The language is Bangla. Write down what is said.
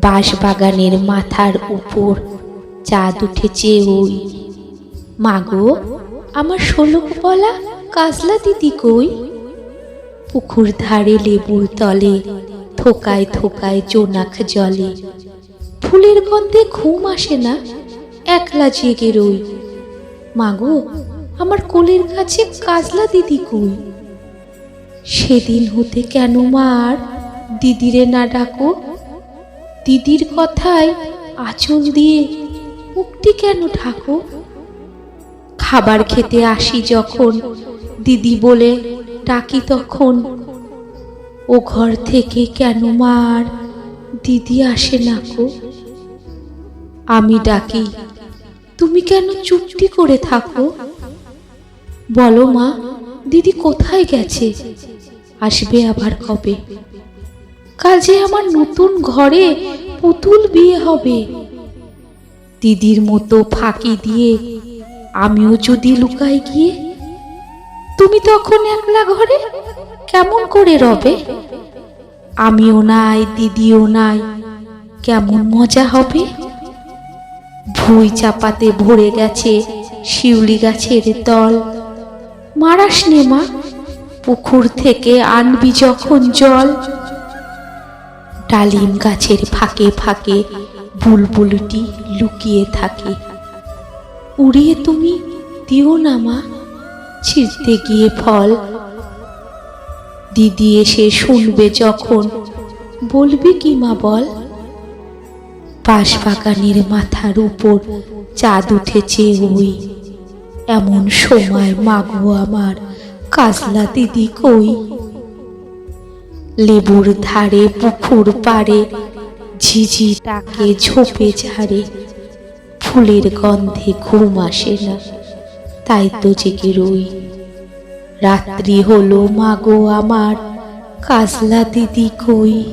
বাঁশ বাগানের মাথার উপর চাঁদ উঠেছে ওই। মাগো আমার ষোলক বলা কাজলা দিদি কই? পুকুর ধারে লেবুর তলে থোকায় থোকায় জোনাক জলে। ফুলের গন্ধে ঘুম আসে না, একলা জেগে রই। মাগো আমার কোলের কাছে কাজলা দিদি কই? সেদিন হতে কেন মার দিদিরে না ডাকো? দিদির কথায় আঁচল দিয়ে মুখটি কেন ঢাকো? খাবার খেতে আসি যখন, দিদি বলে ডাকি তখন। ও ঘর থেকে কেন মার? দিদি আসে না কো। আমি ডাকি, তুমি কেন চুপটি করে থাকো? বলো মা, দিদি কোথায় গেছে? আসবে আবার কবে? যে আমার নতুন ঘরে পুতুল বিয়ে হবে। দিদির মতো ফাঁকি দিয়ে আমিও যদি লুকাই গিয়ে, তুমি তখন একলা ঘরে কেমন করে রবে? আমিও নাই, দিদিও নাই, কেমন মজা হবে? ভুই চাপাতে ভরে গেছে শিউলি গাছের দল। মারাস নে মা, পুকুর থেকে আনবি যখন জল। ডালিম গাছের ফাঁকে ফাঁকে বুলবুলটি লুকিয়ে থাকে। উড়িয়ে তুমি দিও না মা, ছিঁড়তে গিয়ে ফল। দিদি এসে শুনবে যখন, বলবি কি মা বল? পাশ বাগানের মাথার উপর চাঁদ উঠেছে ওই। এমন সময় মাগো আমার কাজলা দিদি কই? লেবুর ধারে, পুকুর পাড়ে, ঝিঝি টাকে ঝোপে ঝাড়ে, ফুলের গন্ধে ঘুম আসে না, তাই তো জেগে রই। রাত্রি হলো মাগো আমার কাজলা দিদি কই?